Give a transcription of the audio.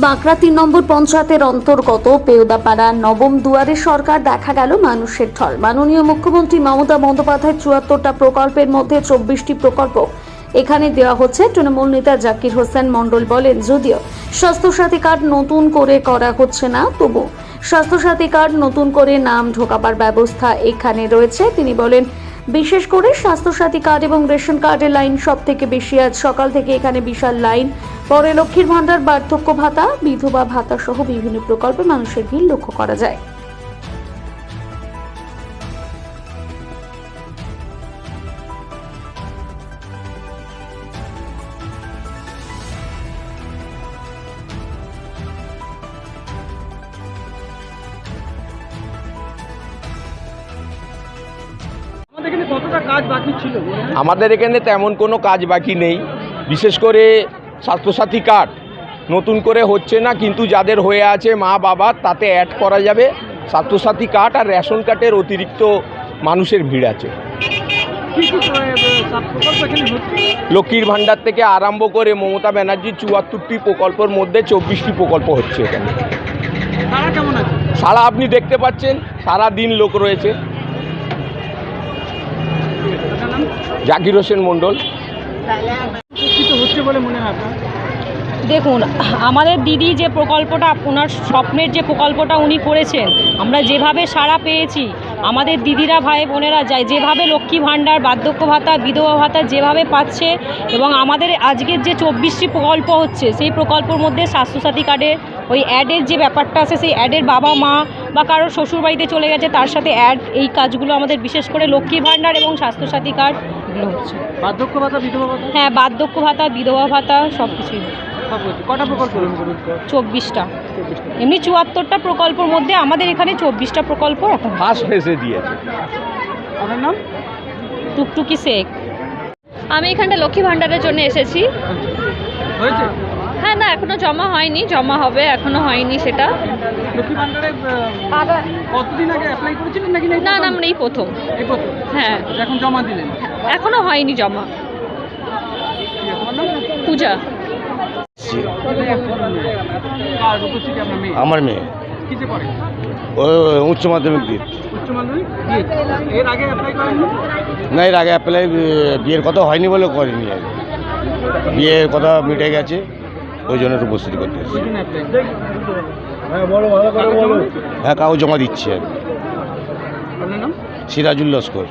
বাঁকড়া তিন নম্বর পঞ্চায়েতের অন্তর্গত পেওদাপাড়া নবম দুয়ারে সরকার দেখা গেল মানুষের ঢল মাননীয় মুখ্যমন্ত্রী মমতা বন্দ্যোপাধ্যায় চুয়াত্তরটা প্রকল্পের মধ্যে চব্বিশটি প্রকল্প এখানে দেওয়া হচ্ছে। তৃণমূল নেতা জাকির হোসেন মণ্ডল বলেন, যদিও স্বাস্থ্যসাথী কার্ড নতুন করে করা হচ্ছে না, তবু স্বাস্থ্যসাথী কার্ড নতুন করে নাম ঢোকাবার ব্যবস্থা এখানে রয়েছে। তিনি বলেন, বিশেষ করে স্বাস্থ্যসাথী কার্ড এবং রেশন কার্ডের লাইন সব থেকে বেশি। আজ সকাল থেকে এখানে বিশাল লাইন পরে লক্ষ্মীর ভাণ্ডার বার্ধক্য ভাতা বিধবা ভাতা সহ বিভিন্ন প্রকল্পে মানুষের ভিড় লক্ষ্য করা যায়। আমাদের এখানে কতটা কাজ বাকি ছিল আমাদের এখানে তেমন কোনো কাজ বাকি নেই। বিশেষ করে স্বাস্থ্যসাথী কার্ড। নতুন করে হচ্ছে না, কিন্তু যাদের হয়ে আছে মা, বাবা, তাতে অ্যাড করা যাবে। স্বাস্থ্যসাথী কার্ড আর রেশন কার্ডের অতিরিক্ত মানুষের ভিড় আছে। লক্ষ্মীর ভাণ্ডার থেকে আরম্ভ করে মমতা ব্যানার্জির চুয়াত্তরটি প্রকল্পের মধ্যে চব্বিশটি প্রকল্প হচ্ছে এখানে। সারা আপনি দেখতে পাচ্ছেন সারা দিন লোক রয়েছে। জাকির হোসেন মণ্ডল। হচ্ছে বলে মনে হয় দেখুন, আমাদের দিদি যে প্রকল্পটা, ওনার স্বপ্নের যে প্রকল্পটা উনি করেছেন, আমরা যেভাবে সাড়া পেয়েছি, আমাদের দিদিরা, ভাই বোনেরা যায়, যেভাবে লক্ষ্মী ভাণ্ডার, বার্ধক্য ভাতা, বিধবা ভাতা যেভাবে পাচ্ছে, এবং আমাদের আজকের যে চব্বিশটি প্রকল্প হচ্ছে, সেই প্রকল্পর মধ্যে স্বাস্থ্যসাথী কার্ডের, ওই অ্যাডের যে ব্যাপারটা আছে, সেই অ্যাডের বাবা মা বা কারোর শ্বশুরবাড়িতে চলে গেছে, তার সাথে অ্যাড, এই কাজগুলো আমাদের বিশেষ করে লক্ষ্মী ভাণ্ডার এবং স্বাস্থ্যসাথী কার্ড এগুলো হচ্ছে। বার্ধক্য ভাতা বিধবা ভাতা? হ্যাঁ বার্ধক্য ভাতা বিধবা ভাতা সব কিছুই। কটা প্রকল্প চব্বিশটা। এমনি চুয়াত্তরটা প্রকল্পের মধ্যে আমাদের এখানে চব্বিশটা প্রকল্প এখন ফার্স্ট ফেসে দিয়েছে। আপনার নাম? টুকটুকি শেখ। আমি এখানটা লক্ষ্মী ভাণ্ডারের জন্য এসেছি। হ্যাঁ না এখনও জমা হয়নি। জমা হবে এখনও হয়নি সেটা। কতদিন আগে অ্যাপ্লাই করেছিলেন নাকি না না আমরা এই প্রথম। এই প্রথম। হ্যাঁ। এখন জমা দিলেন? এখনও হয়নি জমা। পূজা। আপনার মেয়ে? আমার মেয়ে। উচ্চ মাধ্যমিক দিক উচ্চ মাধ্যমিক? দিয়ে। এর আগে অ্যাপ্লাই করেননি? না এর আগে অ্যাপ্লাই বিয়ের কথা হয়নি বলে করিনি। আর বিয়ের কথা মিটে গেছে ওই জন্য একটু উপস্থিত করতে হ্যাঁ কাগজ জমা দিচ্ছি। আপনার নাম? সিরাজুল লস্কর।